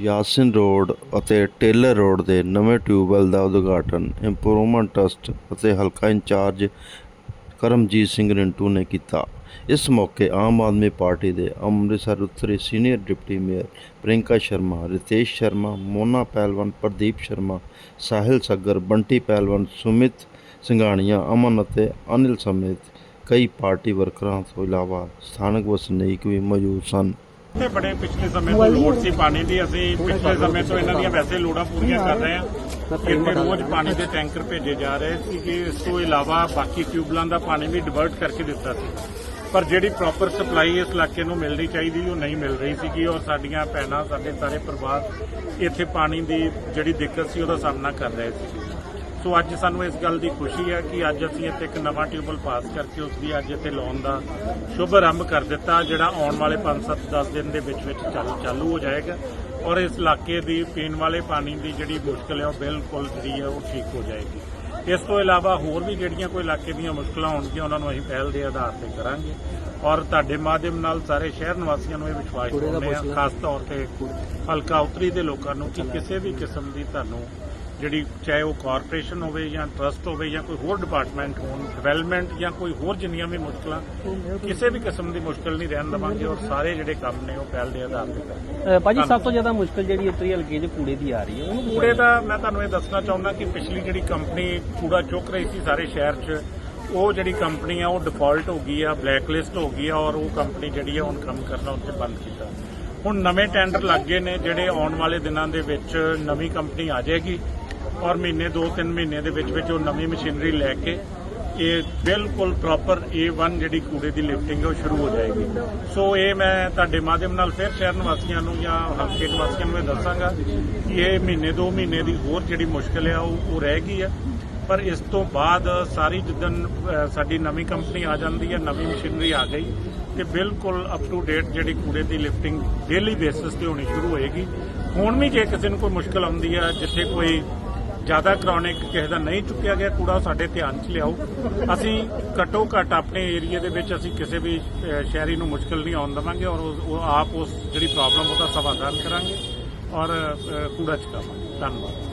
ਯਾਸਿਨ road ਅਤੇ Taylor road ਦੇ ਨਵੇਂ ਟਿਊਬਵੈੱਲ ਦਾ ਉਦਘਾਟਨ ਇੰਪਰੂਵਮੈਂਟ ਟਰਸਟ ਅਤੇ ਹਲਕਾ ਇੰਚਾਰਜ ਕਰਮਜੀਤ ਸਿੰਘ ਰਿੰਟੂ ਨੇ ਕੀਤਾ। ਇਸ ਮੌਕੇ ਆਮ ਆਦਮੀ ਪਾਰਟੀ ਦੇ ਅੰਮ੍ਰਿਤਸਰ ਉੱਤਰੀ senior deputy mayor Prinka Sharma, Ritesh Sharma, Mona Pehalwan Pradeep Sharma, Sahil ਸੱਗਰ, Bunty ਪਹਿਲਵਾਨ ਸੁਮਿਤ ਸਿੰਘਾਣੀਆਂ, ਅਮਨ ਅਤੇ ਅਨਿਲ ਸਮੇਤ ਕਈ ਪਾਰਟੀ ਵਰਕਰਾਂ ਤੋਂ ਇਲਾਵਾ ਸਥਾਨਕ ਵਸਨੀਕ ਵੀ ਮੌਜੂਦ ਸਨ। ਤੇ ਬੜੇ ਪਿਛਲੇ ਸਮੇਂ ਤੋਂ ਲੋੜ ਸੀ ਪਾਣੀ ਦੀ। ਅਸੀਂ ਪਿਛਲੇ ਸਮੇਂ ਤੋਂ ਇਹਨਾਂ ਦੀਆਂ ਵੈਸੇ ਲੋੜਾਂ ਪੂਰੀਆਂ ਕਰ ਰਹੇ ਹਾਂ। ਇੱਥੇ ਰੋਜ਼ ਪਾਣੀ ਦੇ ਟੈਂਕਰ ਭੇਜੇ ਜਾ ਰਹੇ ਸੀ ਕਿ ਇਸ ਤੋਂ ਇਲਾਵਾ ਬਾਕੀ ਟਿਊਬਲਾਂ ਦਾ ਪਾਣੀ ਵੀ ਡਿਵਰਟ ਕਰਕੇ ਦਿੱਤਾ ਸੀ। ਪਰ ਜਿਹੜੀ ਪ੍ਰੋਪਰ ਸਪਲਾਈ ਇਸ ਇਲਾਕੇ ਨੂੰ ਮਿਲਣੀ ਚਾਹੀਦੀ, ਉਹ ਨਹੀਂ ਮਿਲ ਰਹੀ ਸੀਗੀ। ਔਰ ਸਾਡੀਆਂ ਭੈਣਾਂ, ਸਾਡੇ ਸਾਰੇ ਪਰਿਵਾਰ ਇੱਥੇ ਪਾਣੀ ਦੀ ਜਿਹੜੀ ਦਿੱਕਤ ਸੀ, ਉਹਦਾ ਸਾਹਮਣਾ ਕਰ ਰਹੇ ਸੀ। ਸੋ ਅੱਜ ਸਾਨੂੰ ਇਸ ਗੱਲ ਦੀ ਖੁਸ਼ੀ ਹੈ ਕਿ ਅੱਜ ਅਸੀਂ ਇੱਥੇ ਇੱਕ ਨਵਾਂ ਟਿਊਬਲ ਪਾਸ ਕਰਕੇ ਉਸ ਦੀ ਅੱਜ ਇੱਥੇ ਲਾਉਣ ਦਾ ਸ਼ੁਭ ਆਰੰਭ ਕਰ ਦਿੱਤਾ, ਜਿਹੜਾ ਆਉਣ ਵਾਲੇ 5-7 10 ਦਿਨ ਦੇ ਵਿੱਚ ਵਿੱਚ ਚੱਲ ਚਾਲੂ ਹੋ ਜਾਏਗਾ ਔਰ ਇਸ ਇਲਾਕੇ ਦੀ ਪੀਣ ਵਾਲੇ ਪਾਣੀ ਦੀ ਜਿਹੜੀ ਮੁਸ਼ਕਲ ਹੈ ਉਹ ਬਿਲਕੁਲ ਜਿਹੜੀ ਹੈ ਉਹ ਠੀਕ ਹੋ ਜਾਏਗੀ। ਇਸ ਤੋਂ ਇਲਾਵਾ ਹੋਰ ਵੀ ਜਿਹੜੀਆਂ ਕੋਈ ਇਲਾਕੇ ਦੀਆਂ ਮੁਸ਼ਕਲਾਂ ਹੋਣਗੀਆਂ, ਉਹਨਾਂ ਨੂੰ ਅਸੀਂ ਪਹਿਲ ਦੇ ਆਧਾਰ ਤੇ ਕਰਾਂਗੇ ਔਰ ਤੁਹਾਡੇ ਮਾਧਿਅਮ ਨਾਲ ਸਾਰੇ ਸ਼ਹਿਰ ਨਿਵਾਸੀਆਂ ਨੂੰ ਇਹ ਵਿਸ਼ਵਾਸ ਦਿਵਾਉਂਦੇ ਹਾਂ, ਖਾਸ ਤੌਰ ਤੇ ਹਲਕਾ ਉਤਰੀ ਦੇ ਲੋਕਾਂ ਨੂੰ ਕਿ ਕਿਸੇ ਵੀ ਕਿਸਮ ਦੀ ਤੁਹਾਨੂੰ ਜਿਹੜੀ ਚਾਹੇ ਉਹ ਕਾਰਪੋਰੇਸ਼ਨ ਹੋਵੇ ਜਾਂ ਟਰਸਟ ਹੋਵੇ ਜਾਂ ਕੋਈ ਹੋਰ ਡਿਪਾਰਟਮੈਂਟ ਹੋਣ ਡਿਵੈਲਪਮੈਂਟ ਜਾਂ ਕੋਈ ਹੋਰ ਜਿੰਨੀਆਂ ਵੀ ਮੁਸ਼ਕਲਾਂ ਕਿਸੇ ਵੀ ਕਿਸਮ ਦੀ ਮੁਸ਼ਕਲ ਨਹੀਂ ਰਹਿਣ ਦੇਵਾਂਗੇ ਔਰ ਸਾਰੇ ਜਿਹੜੇ ਕੰਮ ਨੇ ਉਹ ਪਹਿਲ ਦੇ ਆਧਾਰ ਤੇ ਕਰਾਂਗੇ। ਭਾਜੀ ਸਭ ਤੋਂ ਜ਼ਿਆਦਾ ਮੁਸ਼ਕਲ ਜਿਹੜੀ ਉਤਰੀ ਹਲਕੇ 'ਚ ਕੂੜੇ ਦੀ ਆ ਰਹੀ ਹੈ ਉਹਨੂੰ ਕੂੜੇ ਦਾ ਮੈਂ ਤੁਹਾਨੂੰ ਇਹ ਦੱਸਣਾ ਚਾਹੁੰਦਾ ਕਿ ਪਿਛਲੀ ਜਿਹੜੀ ਕੰਪਨੀ ਕੂੜਾ ਚੁੱਕ ਰਹੀ ਸੀ ਸਾਰੇ ਸ਼ਹਿਰ 'ਚ ਉਹ ਜਿਹੜੀ ਕੰਪਨੀ ਆ ਉਹ ਡਿਫਾਲਟ ਹੋ ਗਈ ਆ ਬਲੈਕ ਲਿਸਟ ਹੋ ਗਈ ਆ ਔਰ ਉਹ ਕੰਪਨੀ ਜਿਹੜੀ ਆ ਹੁਣ ਕੰਮ ਕਰਨਾ ਉੱਤੇ ਬੰਦ ਕੀਤਾ। ਹੁਣ ਨਵੇਂ ਟੈਂਡਰ ਲੱਗ ਗਏ ਨੇ ਜਿਹੜੇ ਆਉਣ ਵਾਲੇ ਦਿਨਾਂ ਦੇ ਵਿੱਚ ਨਵੀਂ ਕੰਪਨੀ ਆ ਜਾਏਗੀ। ਔਰ ਮਹੀਨੇ 2-3 ਮਹੀਨੇ ਦੇ ਵਿੱਚ ਵਿੱਚ ਉਹ ਨਵੀਂ ਮਸ਼ੀਨਰੀ ਲੈ ਕੇ ਇਹ ਬਿਲਕੁਲ ਪ੍ਰੋਪਰ A1 ਜਿਹੜੀ ਕੂੜੇ ਦੀ ਲਿਫਟਿੰਗ ਹੈ, ਉਹ ਸ਼ੁਰੂ ਹੋ ਜਾਏਗੀ। ਸੋ ਇਹ ਮੈਂ ਤੁਹਾਡੇ ਮਾਧਿਅਮ ਨਾਲ ਫਿਰ ਸ਼ਹਿਰ ਨਿਵਾਸੀਆਂ ਨੂੰ ਜਾਂ ਹਲਕੇ ਨਿਵਾਸੀਆਂ ਨੂੰ ਇਹ ਦੱਸਾਂਗਾ ਕਿ ਇਹ ਮਹੀਨੇ 2 ਮਹੀਨੇ ਦੀ ਹੋਰ ਜਿਹੜੀ ਮੁਸ਼ਕਲ ਹੈ, ਉਹ ਰਹਿ ਗਈ ਹੈ। ਪਰ ਇਸ ਤੋਂ ਬਾਅਦ ਸਾਰੀ ਜਿੱਦਨ ਸਾਡੀ ਨਵੀਂ ਕੰਪਨੀ ਆ ਜਾਂਦੀ ਹੈ, ਨਵੀਂ ਮਸ਼ੀਨਰੀ ਆ ਗਈ ਤੇ ਬਿਲਕੁਲ ਅਪ ਟੂ ਡੇਟ ਜਿਹੜੀ ਕੂੜੇ ਦੀ ਲਿਫਟਿੰਗ ਡੇਲੀ ਬੇਸਿਸ ਤੇ ਹੋਣੀ ਸ਼ੁਰੂ ਹੋਏਗੀ। ਹੁਣ ਵੀ ਜੇ ਕਿਸੇ ਨੂੰ ਕੋਈ ਮੁਸ਼ਕਲ ਆਉਂਦੀ ਹੈ, ਜਿੱਥੇ ਕੋਈ ਜ਼ਿਆਦਾ ਕਰਾਉਣੇ ਕਿਸੇ ਦਾ ਨਹੀਂ ਚੁੱਕਿਆ ਗਿਆ, ਕੂੜਾ ਉਹ ਸਾਡੇ ਧਿਆਨ 'ਚ ਲਿਆਓ। ਅਸੀਂ ਘੱਟੋ ਘੱਟ ਆਪਣੇ ਏਰੀਆ ਦੇ ਵਿੱਚ ਅਸੀਂ ਕਿਸੇ ਵੀ ਸ਼ਹਿਰੀ ਨੂੰ ਮੁਸ਼ਕਲ ਨਹੀਂ ਆਉਣ ਦੇਵਾਂਗੇ ਔਰ ਉਹ ਆਪ ਉਸ ਜਿਹੜੀ ਪ੍ਰੋਬਲਮ ਉਹਦਾ ਸਮਾਧਾਨ ਕਰਾਂਗੇ ਔਰ ਕੂੜਾ ਚੁਕਾਵਾਂਗੇ ਧੰਨਵਾਦ।